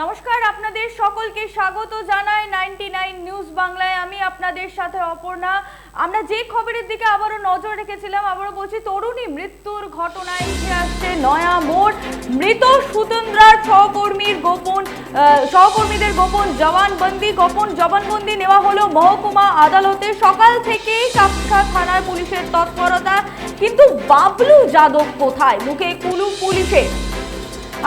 নমস্কার, আপনাদের সকলকে স্বাগত জানাই নাইনটি নাইন নিউজ বাংলায়। আমি আপনাদের সাথে অপর্ণা। আমরা যে খবরের দিকে আবারও নজর রেখেছিলাম, আবারও বলছি, তরুণী মৃত্যুর ঘটনায় উঠে আসছে নয়া মোড়। মৃত সুতন্দ্রার সহকর্মীর গোপন সহকর্মীদের গোপন জবানবন্দি গোপন জবানবন্দি নেওয়া হলো মহকুমা আদালতে। সকাল থেকেই কাকসা থানার পুলিশের তৎপরতা। কিন্তু বাবলু যাদব কোথায়? মুখে কুলুম পুলিশের।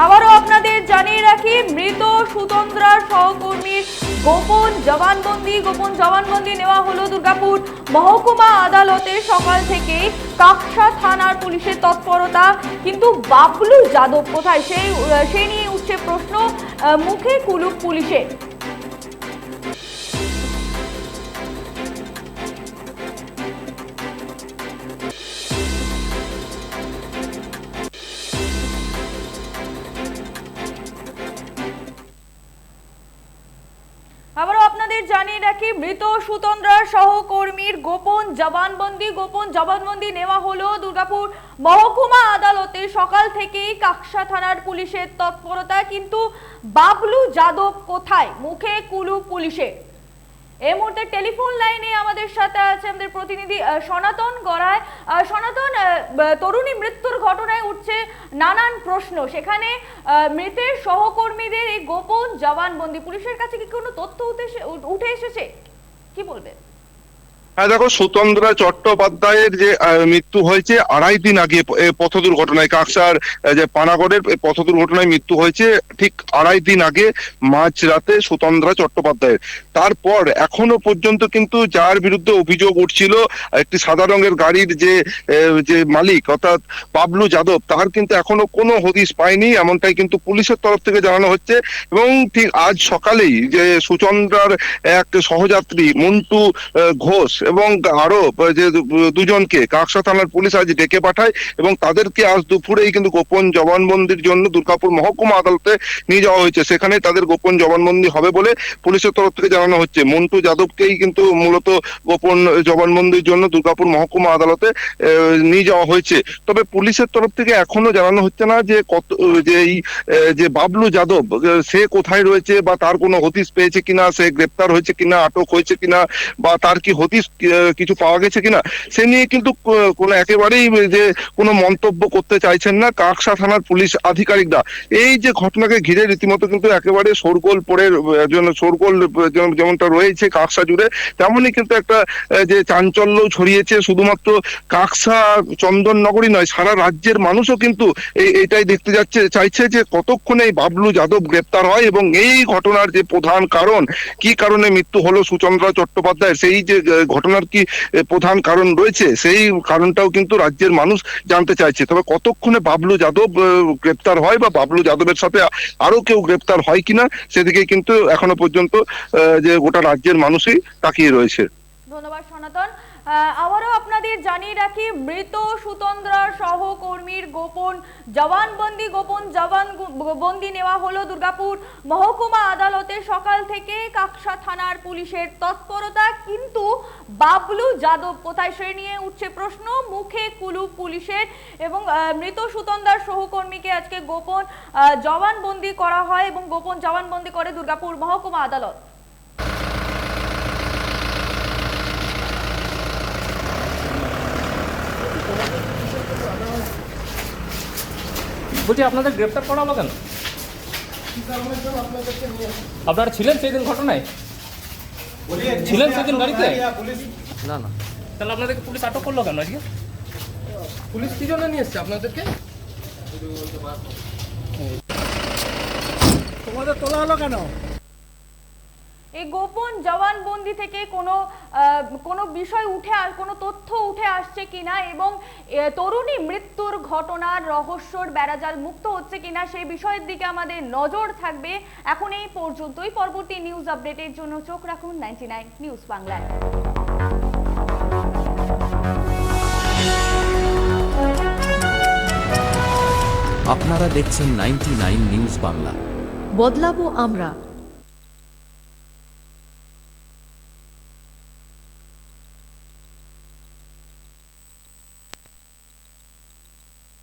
আবারও আপনাদের জানিয়ে রাখি, মৃত সুতন্দ্রার সহকর্মীর গোপন জবানবন্দি গোপন জবানবন্দি নেওয়া হলো দুর্গাপুর মহকুমা আদালতে সকাল থেকে কাকসা থানার পুলিশের তৎপরতা, কিন্তু বাবলু যাদব কোথায়? সেই সেই নিয়ে উঠছে প্রশ্ন মুখে কুলুক পুলিশের। রাখি মৃত সুতন্দ্রার সহকর্মীর গোপন জবানবন্দি গোপন জবানবন্দি নেওয়া হলো দুর্গাপুর মহকুমা আদালতে। সকাল থেকেই কাকসা থানার পুলিশের তৎপরতা কিন্তু বাবলু যাদব কোথায়? মুখে কুলু পুলিশের এই মুহূর্তে টেলিফোন লাইনে আমাদের সাথে আছে আমাদের প্রতিনিধি সনাতন গড়ায় সনাতন তরুণী মৃত্যুর ঘটনায় উঠছে নানান প্রশ্ন। সেখানে মৃতের সহকর্মীদের এই গোপন জবানবন্দি। পুলিশের কাছে কি কোনো তথ্য উঠে উঠে এসেছে? কি বলবে হ্যাঁ দেখো, সুতন্দ্রা চট্টোপাধ্যায়ের যে মৃত্যু হয়েছে আড়াই দিন আগে পথ দুর্ঘটনায় কাকসার যে পানাগড়ের পথ দুর্ঘটনায় মৃত্যু হয়েছে ঠিক আড়াই দিন আগে, মাঝ রাতে সুতন্দ্রা চট্টোপাধ্যায়ের। তারপর এখনও পর্যন্ত কিন্তু যার বিরুদ্ধে অভিযোগ উঠছিল, একটি সাদা রঙের গাড়ির যে যে মালিক, অর্থাৎ বাবলু যাদব তার কিন্তু এখনও কোনো হদিস পায়নি, এমনটাই কিন্তু পুলিশের তরফ থেকে জানানো হচ্ছে। এবং ঠিক আজ সকালেই যে সুচন্দ্রার এক সহযাত্রী, মন্টু ঘোষ এবং আরও যে দুজনকে কাকসা থানার পুলিশ আজ ডেকে পাঠায় এবং তাদেরকে আজ দুপুরেই কিন্তু গোপন জবানবন্দির জন্য দুর্গাপুর মহকুমা আদালতে নিয়ে যাওয়া হয়েছে। সেখানে তাদের গোপন জবানবন্দি হবে বলে পুলিশের তরফ থেকে জানানো হচ্ছে। মন্টু যাদবকেই কিন্তু মূলত গোপন জবানবন্দির জন্য দুর্গাপুর মহকুমা আদালতে নিয়ে যাওয়া হয়েছে। তবে পুলিশের তরফ থেকে এখনও জানানো হচ্ছে না যে কত যে এই যে বাবলু যাদব সে কোথায় রয়েছে বা তার কোনো হদিস পেয়েছে কিনা সে গ্রেপ্তার হয়েছে কিনা আটক হয়েছে কিনা বা তার কি আহ, কিছু পাওয়া গেছে কিনা সে নিয়ে কিন্তু কোনো একেবারেই যে কোনো মন্তব্য করতে চাইছেন না কাকসা থানার পুলিশ আধিকারিকরা এই যে ঘটনাকে ঘিরে রীতিমতো কিন্তু একেবারে শোরগোল পড়ে আহ, যেমন- যেমনটা রয়েছে কাকসা জুড়ে তেমনই কিন্তু একটা যে চাঞ্চল্য ছড়িয়েছে শুধুমাত্র কাকসা চন্দননগরী নয় সারা রাজ্যের মানুষও কিন্তু এই এটাই দেখতে যাচ্ছে চাইছে যে কতক্ষণে এই বাবলু যাদব গ্রেপ্তার হয় এবং এই ঘটনার যে প্রধান কারণ কি কারণে মৃত্যু হলো সুচন্দ্রা চট্টোপাধ্যায়ের সেই যে আহ, ঘটনার কি প্রধান কারণ রয়েছে? সেই কারণটাও কিন্তু রাজ্যের মানুষ জানতে চাইছে। তবে কতক্ষণে বাবলু যাদব গ্রেপ্তার হয় বা বাবলু যাদবের সাথে আরও কেউ গ্রেপ্তার হয় কিনা, সেদিকে কিন্তু এখনও পর্যন্ত যে গোটা রাজ্যের মানুষই তাকিয়ে রয়েছে। ধন্যবাদ সনাতন। আবারও আপনাদের জানিয়ে রাখি মৃত সুতন্দ্রার সহকর্মীর গোপন জবানবন্দি গোপন জবান বন্দি নেওয়া হলো দুর্গাপুর মহকুমা আদালতে। সকাল থেকে কাকসা থানার পুলিশের তৎপরতা কিন্তু বাবলু যাদব কোথায় সে নিয়ে উঠছে প্রশ্ন? মুখে কুলু পুলিশের এবং মৃত সুতন্দ্রার সহকর্মীকে আজকে গোপন আহ, জবানবন্দি করা হয় এবং গোপন জবানবন্দি করে দুর্গাপুর মহকুমা আদালত। বলছি আপনাদের গ্রেপ্তার করা হলো কেন? আপনারা ছিলেন সেই দিন ঘটনায়? ছিলেন সেদিন গাড়িতে? না না। তাহলে আপনাদেরকে পুলিশ আটক করল কেন আজকে? পুলিশ কি জন্য নিয়ে এসছে আপনাদেরকে? তোমাদের তোলা হলো কেন? এই গোপন জবানবন্দি থেকে কোনো কোনো বিষয় উঠে আর কোনো তথ্য উঠে আসছে কিনা এবং তরুণী মৃত্যুর ঘটনার রহস্যর বেড়াজাল মুক্ত হচ্ছে কিনা সেই বিষয়ের দিকে আমাদের নজর থাকবে এখন এই পর্যন্তই। পরবর্তী নিউজ আপডেটের জন্য চোখ রাখুন নাইনটি নিউজ বাংলায় আপনারা দেখছেন নাইনটি নিউজ বাংলা বদলাবো আমরা।